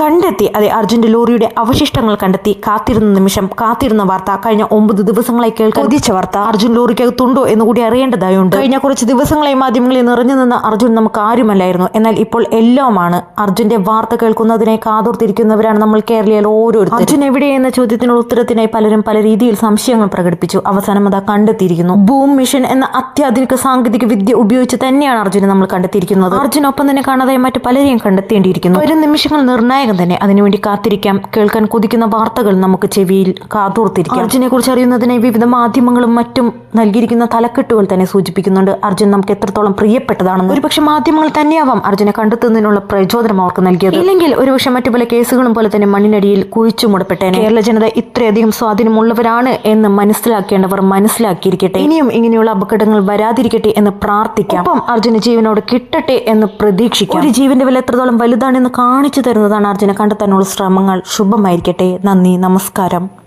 കണ്ടെത്തി അതെ അർജുന്റെ ലോറിയുടെ അവശിഷ്ടങ്ങൾ കണ്ടെത്തി. കാത്തിരുന്ന നിമിഷം കാത്തിരുന്ന വാർത്ത. കഴിഞ്ഞ ഒമ്പത് ദിവസങ്ങളായി കേൾക്കാൻ കൊതിച്ച വാർത്ത. അർജുൻ ലോറിക്കകത്തുണ്ടോ എന്ന് കൂടി അറിയേണ്ടതായുണ്ട്. കഴിഞ്ഞ കുറച്ച് ദിവസങ്ങളായി മാധ്യമങ്ങളിൽ നിറഞ്ഞു നിന്ന അർജുൻ നമുക്ക് ആരുമല്ലായിരുന്നു. എന്നാൽ ഇപ്പോൾ എല്ലാമാണ് അർജുന്റെ വാർത്ത കേൾക്കുന്നതിനെ കാതോർത്തിരിക്കുന്നവരാണ് നമ്മൾ കേരളീയർ ഓരോരുത്തരും. അർജുൻ എവിടെ എന്ന ചോദ്യത്തിനുള്ള ഉത്തരത്തിനായി പലരും പല രീതിയിൽ സംശയങ്ങൾ പ്രകടിപ്പിച്ചു. അവസാനം അത് കണ്ടെത്തിയിരിക്കുന്നു. ബൂം മിഷൻ എന്ന അത്യാധുനിക സാങ്കേതിക വിദ്യ ഉപയോഗിച്ച് തന്നെയാണ് അർജുനെ നമ്മൾ കണ്ടെത്തിയിരിക്കുന്നത്. അർജുൻ ഒപ്പം തന്നെ കാണാതെ മറ്റു പലരെയും കണ്ടെത്തേണ്ടിയിരിക്കുന്നു. ഒരു നിമിഷങ്ങൾ നിർണായകം തന്നെ അതിനുവേണ്ടി കാത്തിരിക്കാം. കേൾക്കാൻ കൊതിക്കുന്ന വാർത്തകൾ നമുക്ക് ചെവിയിൽ കാതോർത്തിരിക്കാം. അർജുനെ കുറിച്ച് അറിയുന്നതിന് വിവിധ മാധ്യമങ്ങളും മറ്റും നൽകിയിരിക്കുന്ന തലക്കെട്ടുകൾ തന്നെ സൂചിപ്പിക്കുന്നുണ്ട്. അർജുൻ നമുക്ക് എത്രത്തോളം പ്രിയപ്പെട്ടതാണെന്ന്. ഒരുപക്ഷെ മാധ്യമങ്ങൾ തന്നെയാവാം അർജുനെ കണ്ടെത്തുന്നതിനുള്ള പ്രചോദനം അവർക്ക് നൽകിയത്. ഇല്ലെങ്കിൽ ഒരുപക്ഷെ മറ്റു പല കേസുകളും പോലെ തന്നെ മണ്ണിനടിയിൽ കുഴിച്ചു മുടപ്പെട്ടേനെ. കേരള ജനത ഇത്രയധികം സ്വാധീനമുള്ളവരാണ് എന്ന് മനസ്സിലാക്കേണ്ടവർ മനസ്സിലാക്കിയിരിക്കട്ടെ. ഇനിയും ഇങ്ങനെയുള്ള അപകടങ്ങൾ വരാതിരിക്കട്ടെ എന്ന് പ്രാർത്ഥിക്കാം. അപ്പം അർജുന ജീവനോട് കിട്ടട്ടെ എന്ന് പ്രതീക്ഷിക്കാം. ഒരു ജീവന്റെ വില എത്രത്തോളം വലുതാണെന്ന് കാണിച്ചു തരുന്നതാണ് അർജുനെ കണ്ടെത്താനുള്ള ശ്രമങ്ങൾ ശുഭമായിരിക്കട്ടെ. നന്ദി നമസ്കാരം.